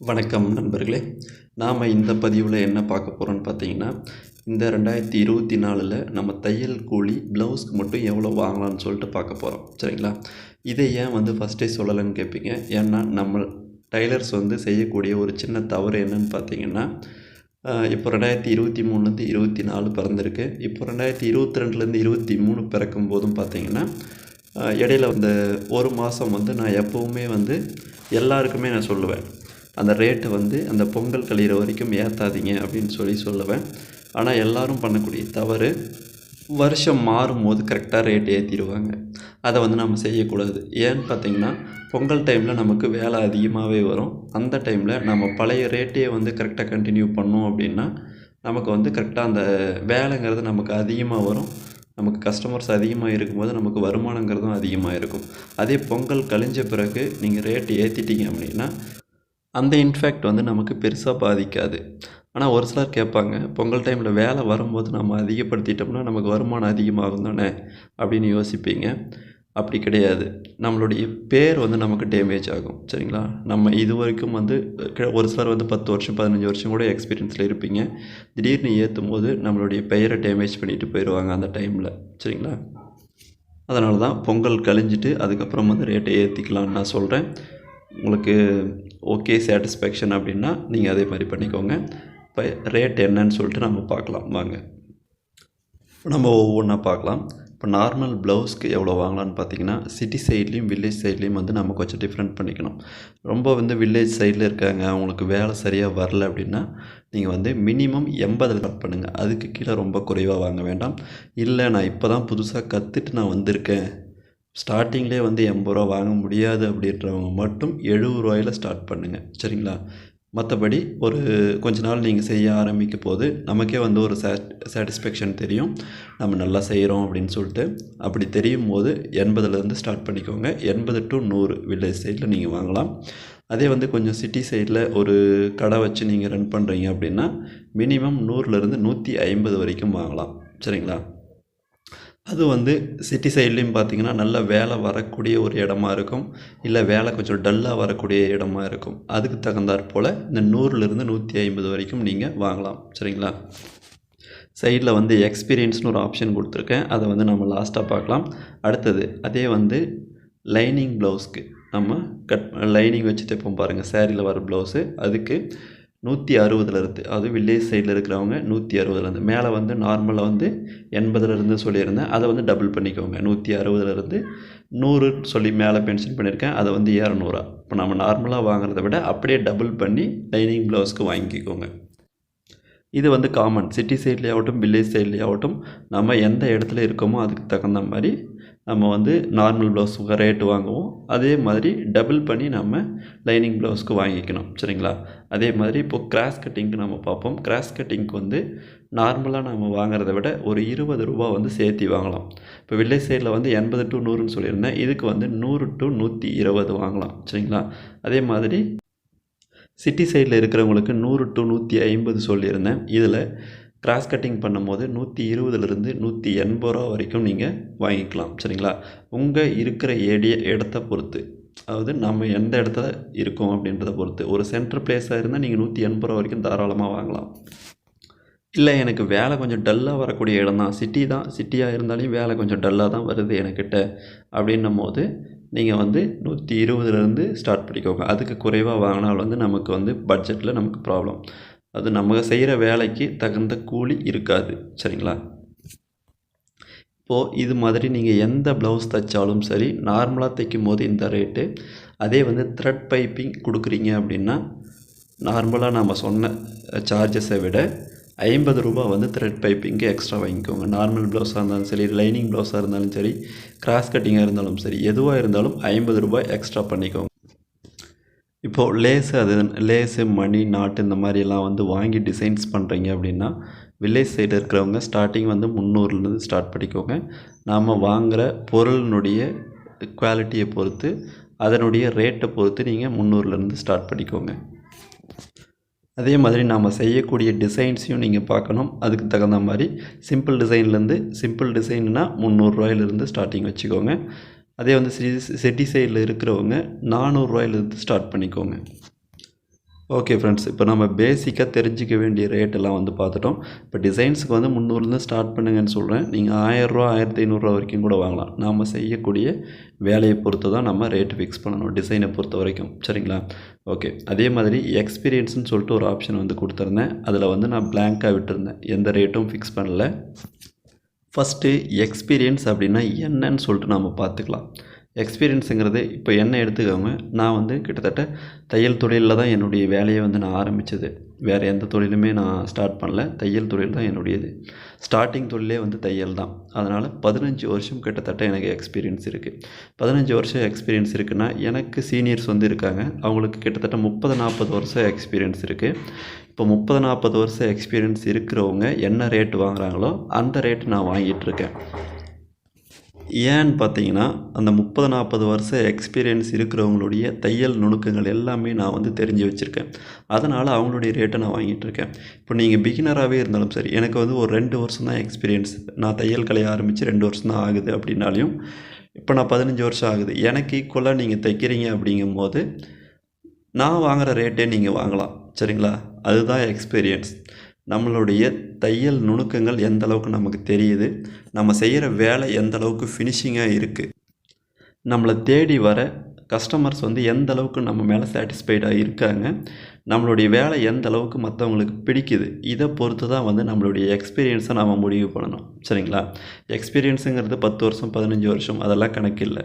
வணக்கம் நண்பர்களே. நாம் இந்த பதிவில் என்ன பார்க்க போகிறோம்னு பார்த்தீங்கன்னா இந்த ரெண்டாயிரத்தி இருபத்தி நாலில் நம்ம தையல் கூலி ப்ளவுஸ்க்கு மட்டும் எவ்வளோ வாங்கலாம்னு சொல்லிட்டு பார்க்க போகிறோம் சரிங்களா? இதை ஏன் வந்து ஃபஸ்ட்டே சொல்லலைன்னு கேட்பீங்க. ஏன்னா நம்ம டைலர்ஸ் வந்து செய்யக்கூடிய ஒரு சின்ன தவறு என்னன்னு பார்த்தீங்கன்னா இப்போ ரெண்டாயிரத்தி இருபத்தி மூணுலேருந்து இருபத்தி நாலு பிறந்திருக்கு. இப்போ ரெண்டாயிரத்தி இருபத்தி ரெண்டுலேருந்து இருபத்தி மூணு பிறக்கும் போதும் பார்த்தீங்கன்னா இடையில அந்த ஒரு மாதம் வந்து நான் எப்போவுமே வந்து எல்லாருக்குமே நான் சொல்லுவேன். அந்த ரேட்டை வந்து அந்த பொங்கல் கழியிற வரைக்கும் ஏற்றாதீங்க அப்படின்னு சொல்லி சொல்லுவேன். ஆனால் எல்லோரும் பண்ணக்கூடிய தவறு வருஷம் மாறும்போது கரெக்டாக ரேட் ஏற்றிடுவாங்க அதை வந்து நம்ம செய்யக்கூடாது. ஏன்னு பார்த்தீங்கன்னா பொங்கல் டைமில் நமக்கு வேலை அதிகமாகவே வரும். அந்த டைமில் நம்ம பழைய ரேட்டையே வந்து கரெக்டாக கண்டினியூ பண்ணோம் அப்படின்னா நமக்கு வந்து கரெக்டாக அந்த வேலைங்கிறது நமக்கு அதிகமாக வரும். நமக்கு கஸ்டமர்ஸ் அதிகமாக இருக்கும்போது நமக்கு வருமானங்கிறதும் அதிகமாக இருக்கும். அதே பொங்கல் கழிஞ்ச பிறகு நீங்கள் ரேட் ஏற்றிட்டீங்க அப்படின்னா அந்த இன்ஃபேக்ட் வந்து நமக்கு பெருசாக பாதிக்காது. ஆனால் ஒரு சிலர் கேட்பாங்க பொங்கல் டைமில் வேலை வரும்போது நம்ம அதிகப்படுத்திட்டோம்னா நமக்கு வருமானம் அதிகமாகும் தானே? அப்படின்னு யோசிப்பீங்க. அப்படி கிடையாது. நம்மளுடைய பேர் வந்து நமக்கு டேமேஜ் ஆகும். சரிங்களா? நம்ம இது வரைக்கும் வந்து ஒரு சிலர் வந்து பத்து வருஷம் பதினஞ்சு வருஷம் கூட எக்ஸ்பீரியன்ஸில் இருப்பீங்க. திடீர்னு ஏற்றும் போது நம்மளுடைய பெயரை டேமேஜ் பண்ணிட்டு போயிடுவாங்க அந்த டைமில் சரிங்களா? அதனால தான் பொங்கல் கழிஞ்சிட்டு அதுக்கப்புறம் வந்து ரேட்டை ஏற்றிக்கலான்னு நான் சொல்கிறேன் உங்களுக்கு ஓகே சாட்டிஸ்ஃபேக்ஷன் அப்படின்னா நீங்கள் அதே மாதிரி பண்ணிக்கோங்க. இப்போ ரேட் என்னன்னு சொல்லிட்டு நம்ம பார்க்கலாம். வாங்க. இப்போ நம்ம ஒவ்வொன்றா பார்க்கலாம். இப்போ நார்மல் ப்ளவுஸ்க்கு எவ்வளோ வாங்கலாம்னு பார்த்தீங்கன்னா சிட்டி சைட்லேயும் வில்லேஜ் சைட்லேயும் வந்து நம்ம கொஞ்சம் டிஃப்ரெண்ட் பண்ணிக்கணும். ரொம்ப வந்து வில்லேஜ் சைடில் இருக்காங்க அவங்களுக்கு வேலை சரியாக வரல அப்படின்னா நீங்கள் வந்து மினிமம் எண்பதில் கட் பண்ணுங்கள் அதுக்கு கீழே ரொம்ப குறைவாக வாங்க வேண்டாம். இல்லை நான் இப்போ தான் புதுசாக கற்றுட்டு நான் வந்திருக்கேன். ஸ்டார்டிங்லேயே வந்து எண்பது ரூபா வாங்க முடியாது அப்படின்றவங்க மட்டும் எழுபது ரூபாயில் ஸ்டார்ட் பண்ணுங்கள் சரிங்களா? மற்றபடி ஒரு கொஞ்ச நாள் நீங்கள் செய்ய ஆரம்பிக்க போது நமக்கே வந்து ஒரு சாட் சாட்டிஸ்ஃபேக்ஷன் தெரியும். நம்ம நல்லா செய்கிறோம் அப்படின்னு சொல்லிட்டு அப்படி தெரியும் போது எண்பதுலேருந்து ஸ்டார்ட் பண்ணிக்கோங்க. எண்பது டு நூறு வில்லேஜ் சைடில் நீங்கள் வாங்கலாம். அதே வந்து கொஞ்சம் சிட்டி சைடில் ஒரு கடை வச்சு நீங்கள் ரன் பண்ணுறீங்க அப்படின்னா மினிமம் நூறுலேருந்து நூற்றி ஐம்பது வரைக்கும் வாங்கலாம். சரிங்களா? அது வந்து சிட்டி சைட்லேயும் பார்த்தீங்கன்னா நல்ல வேலை வரக்கூடிய ஒரு இடமா இருக்கும். இல்லை வேலை கொஞ்சம் டல்லாக வரக்கூடிய இடமா இருக்கும். அதுக்கு தகுந்தாற் போல் இந்த நூறுலேருந்து நூற்றி ஐம்பது வரைக்கும் நீங்கள் வாங்கலாம். சரிங்களா? சைடில் வந்து எக்ஸ்பீரியன்ஸ்னு ஒரு ஆப்ஷன் கொடுத்துருக்கேன். அதை வந்து நம்ம லாஸ்ட்டாக பார்க்கலாம். அடுத்தது அதே வந்து லைனிங் ப்ளவுஸ்க்கு நம்ம கட் லைனிங் வச்சு தைப்போம் பாருங்கள் சேரீயில் வர ப்ளவுஸு அதுக்கு நூற்றி அறுபதுலேருந்து அது வில்லேஜ் சைடில் இருக்கிறவங்க நூற்றி அறுபதுலேருந்து மேலே வந்து நார்மலாக வந்து எண்பதுலேருந்து சொல்லியிருந்தேன். அதை வந்து டபுள் பண்ணிக்கோங்க. நூற்றி அறுபதுலேருந்து நூறு சொல்லி மேலே மென்ஷன் பண்ணியிருக்கேன். அதை வந்து இரநூறா. இப்போ நம்ம நார்மலாக வாங்குறத விட அப்படியே டபுள் பண்ணி லைனிங் ப்ளவுஸ்க்கு வாங்கிக்கோங்க. இது வந்து காமன் சிட்டி சைட்லேயே ஆகட்டும் வில்லேஜ் சைட்லேயே ஆகட்டும் நம்ம எந்த இடத்துல இருக்கோமோ அதுக்கு தகுந்த மாதிரி நம்ம வந்து நார்மல் ப்ளவுஸுக்கு ரேட்டு வாங்குவோம். அதே மாதிரி டபுள் பண்ணி நம்ம லைனிங் ப்ளவுஸ்க்கு வாங்கிக்கணும். சரிங்களா? அதே மாதிரி இப்போது கிராஸ் கட்டிங்க்கு நம்ம பார்ப்போம். கிராஸ் கட்டிங்க்கு வந்து நார்மலாக நம்ம வாங்குறத விட ஒரு இருபது ரூபா வந்து சேர்த்தி வாங்கலாம். இப்போ வில்லேஜ் சைடில் வந்து எண்பது டு நூறுன்னு சொல்லியிருந்தேன். இதுக்கு வந்து நூறு டு நூற்றி இருபது வாங்கலாம். சரிங்களா? அதே மாதிரி சிட்டி சைடில் இருக்கிறவங்களுக்கு நூறு டு நூற்றி ஐம்பது சொல்லியிருந்தேன். இதில் கிராஸ் கட்டிங் பண்ணும்போது நூற்றி இருபதுலேருந்து நூற்றி எண்பது ரூபா வரைக்கும் நீங்கள் வாங்கிக்கலாம். சரிங்களா? உங்கள் இருக்கிற ஏடிய இடத்த பொறுத்து. அதாவது நம்ம எந்த இடத்துல இருக்கோம் அப்படின்றத பொறுத்து. ஒரு சென்டர் பிளேஸாக இருந்தால் நீங்கள் நூற்றி எண்பது ரூபா வரைக்கும் தாராளமாக வாங்கலாம். இல்லை எனக்கு வேலை கொஞ்சம் டல்லாக வரக்கூடிய இடம் தான். சிட்டி தான். சிட்டியாக இருந்தாலும் வேலை கொஞ்சம் டல்லாக தான் வருது எனக்கிட்ட. அப்படின்னும் போது நீங்கள் வந்து நூற்றி இருபதுலேருந்து ஸ்டார்ட் பண்ணிக்கோங்க. அதுக்கு குறைவாக வாங்கினால் வந்து நமக்கு வந்து பட்ஜெட்டில் நமக்கு ப்ராப்ளம் அது நம்ம செய்கிற வேலைக்கு தகுந்த கூலி இருக்காது. சரிங்களா? இப்போது இது மாதிரி நீங்கள் எந்த ப்ளவுஸ் தைச்சாலும் சரி நார்மலாக தைக்கும் போது இந்த ரேட்டு அதே வந்து த்ரெட் பைப்பிங் கொடுக்குறீங்க அப்படின்னா நார்மலாக நம்ம சொன்ன சார்ஜஸை விட ஐம்பது ரூபா வந்து த்ரெட் பைப்பிங்க்கு எக்ஸ்ட்ரா வாங்கிக்கோங்க. நார்மல் ப்ளவுஸாக இருந்தாலும் சரி லைனிங் ப்ளவுஸாக இருந்தாலும் சரி கிராஸ் கட்டிங்காக இருந்தாலும் சரி எதுவாக இருந்தாலும் ஐம்பது ரூபாய் எக்ஸ்ட்ரா பண்ணிக்கோங்க. இப்போது லேஸு அது லேஸு மணி நாட்டு இந்த மாதிரியெல்லாம் வந்து வாங்கி டிசைன்ஸ் பண்ணுறீங்க அப்படின்னா வில்லேஜ் சைடு இருக்கிறவங்க ஸ்டார்டிங் வந்து முந்நூறுலேருந்து ஸ்டார்ட் பண்ணிக்கோங்க. நாம் வாங்குகிற பொருளினுடைய குவாலிட்டியை பொறுத்து அதனுடைய ரேட்டை பொறுத்து நீங்கள் முந்நூறுலேருந்து ஸ்டார்ட் பண்ணிக்கோங்க. அதே மாதிரி நாம் செய்யக்கூடிய டிசைன்ஸையும் நீங்கள் பார்க்கணும். அதுக்கு தகுந்த மாதிரி சிம்பிள் டிசைன்லேருந்து சிம்பிள் டிசைன்னா முந்நூறுரூவாயிலிருந்து ஸ்டார்டிங் வச்சுக்கோங்க. அதே வந்து சி சிட்டி சைடில் இருக்கிறவங்க நானூறுரூவாயிலிருந்து ஸ்டார்ட் பண்ணிக்கோங்க. ஓகே ஃப்ரெண்ட்ஸ் இப்போ நம்ம பேசிக்காக தெரிஞ்சிக்க வேண்டிய ரேட்டெல்லாம் வந்து பார்த்துட்டோம். இப்போ டிசைன்ஸுக்கு வந்து முந்நூறுலேருந்து ஸ்டார்ட் பண்ணுங்கன்னு சொல்கிறேன் நீங்கள் ஆயிரரூவா ஆயிரத்தி ஐநூறுரூவா வரைக்கும் கூட வாங்கலாம். நாம் செய்யக்கூடிய வேலையை பொறுத்து தான் நம்ம ரேட்டு ஃபிக்ஸ் பண்ணணும் டிசைனை பொறுத்த வரைக்கும். சரிங்களா? ஓகே அதே மாதிரி எக்ஸ்பீரியன்ஸ்னு சொல்லிட்டு ஒரு ஆப்ஷன் வந்து கொடுத்துருந்தேன். அதில் வந்து நான் பிளாங்காக விட்டுருந்தேன். எந்த ரேட்டும் ஃபிக்ஸ் பண்ணல. ஃபஸ்ட்டு எக்ஸ்பீரியன்ஸ் அப்படின்னா என்னன்னு சொல்லிட்டு நாம் பார்த்துக்கலாம். எக்ஸ்பீரியன்ஸுங்கிறது இப்போ என்ன எடுத்துக்கோங்க நான் வந்து கிட்டத்தட்ட தையல் தொழிலில் தான் என்னுடைய வேலையை வந்து நான் ஆரம்பித்தது வேறு எந்த தொழிலுமே நான் ஸ்டார்ட் பண்ணல. தையல் தொழில் தான் என்னுடையது. ஸ்டார்டிங் தொழிலே வந்து தையல் தான். அதனால் பதினஞ்சு வருஷம் கிட்டத்தட்ட எனக்கு எக்ஸ்பீரியன்ஸ் இருக்குது பதினஞ்சு வருஷம் எக்ஸ்பீரியன்ஸ் இருக்குன்னா எனக்கு சீனியர்ஸ் வந்து இருக்காங்க. அவங்களுக்கு கிட்டத்தட்ட முப்பது நாற்பது வருஷம் எக்ஸ்பீரியன்ஸ் இருக்குது இப்போ முப்பது நாற்பது வருஷம் எக்ஸ்பீரியன்ஸ் இருக்கிறவங்க என்ன ரேட் வாங்குகிறாங்களோ அந்த ரேட்டு நான் வாங்கிட்டு இருக்கேன் ஏன்னு பார்த்தீங்கன்னா அந்த முப்பது நாற்பது வருஷம் எக்ஸ்பீரியன்ஸ் இருக்கிறவங்களுடைய தையல் நுணுக்கங்கள் எல்லாமே நான் வந்து தெரிஞ்சு வச்சுருக்கேன். அதனால் அவங்களுடைய ரேட்டை நான் வாங்கிட்டு இருக்கேன் இப்போ நீங்கள் பிகினராகவே இருந்தாலும் சரி எனக்கு வந்து ஒரு ரெண்டு வருஷம் தான் எக்ஸ்பீரியன்ஸ் நான் தையல் கலையை ஆரம்பித்து ரெண்டு வருஷம் தான் ஆகுது அப்படின்னாலையும் இப்போ நான் பதினஞ்சு வருஷம் ஆகுது. எனக்கு ஈக்குவலாக நீங்கள் தைக்கிறீங்க அப்படிங்கும்போது நான் வாங்குகிற ரேட்டே நீங்கள் வாங்கலாம். சரிங்களா? அதுதான் எக்ஸ்பீரியன்ஸ் நம்மளுடைய தையல் நுணுக்கங்கள் எந்த அளவுக்கு நமக்கு தெரியுது நம்ம செய்கிற வேலை எந்த அளவுக்கு ஃபினிஷிங்காக இருக்குது நம்மளை தேடி வர கஸ்டமர்ஸ் வந்து எந்த அளவுக்கு நம்ம மேலே சாட்டிஸ்ஃபைடாக இருக்காங்க நம்மளுடைய வேலை எந்த அளவுக்கு மற்றவங்களுக்கு பிடிக்குது இதை பொறுத்து தான் வந்து நம்மளுடைய எக்ஸ்பீரியன்ஸை நாம் முடிவு பண்ணணும். சரிங்களா? எக்ஸ்பீரியன்ஸுங்கிறது பத்து வருஷம் பதினஞ்சு வருஷம் அதெல்லாம் கணக்கு இல்லை.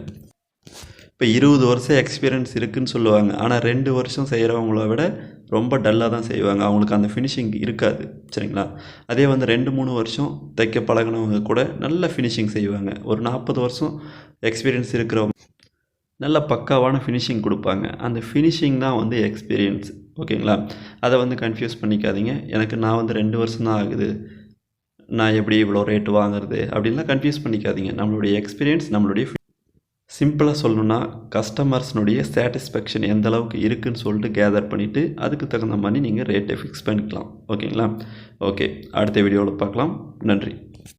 இப்போ இருபது வருஷம் எக்ஸ்பீரியன்ஸ் இருக்குன்னு சொல்லுவாங்க. ஆனால் ரெண்டு வருஷம் செய்கிறவங்கள விட ரொம்ப டல்லாக தான் செய்வாங்க. அவங்களுக்கு அந்த ஃபினிஷிங் இருக்காது. சரிங்களா? அதே வந்து ரெண்டு மூணு வருஷம் தைக்க பழகினவங்க கூட நல்ல ஃபினிஷிங் செய்வாங்க. ஒரு நாற்பது வருஷம் எக்ஸ்பீரியன்ஸ் இருக்கிறவங்க நல்ல பக்காவான ஃபினிஷிங் கொடுப்பாங்க. அந்த ஃபினிஷிங் தான் வந்து எக்ஸ்பீரியன்ஸ் ஓகேங்களா? அதை வந்து கன்ஃபியூஸ் பண்ணிக்காதீங்க. எனக்கு நான் வந்து ரெண்டு வருஷம் தான் ஆகுது. நான் எப்படி இவ்வளோ ரேட்டு வாங்குறது? அப்படின்லாம் கன்ஃபியூஸ் பண்ணிக்காதீங்க. நம்மளுடைய எக்ஸ்பீரியன்ஸ் நம்மளுடைய சிம்பிளாக சொல்லணுன்னா கஸ்டமர்ஸ்னுடைய சாட்டிஸ்ஃபேக்ஷன் எந்த அளவுக்கு இருக்குன்னு சொல்லிட்டு கேதர் பண்ணிவிட்டு அதுக்கு தகுந்த மாதிரி நீங்கள் ரேட்டை ஃபிக்ஸ் பண்ணிக்கலாம். ஓகேங்களா ஓகே அடுத்த வீடியோவில் பார்க்கலாம். நன்றி.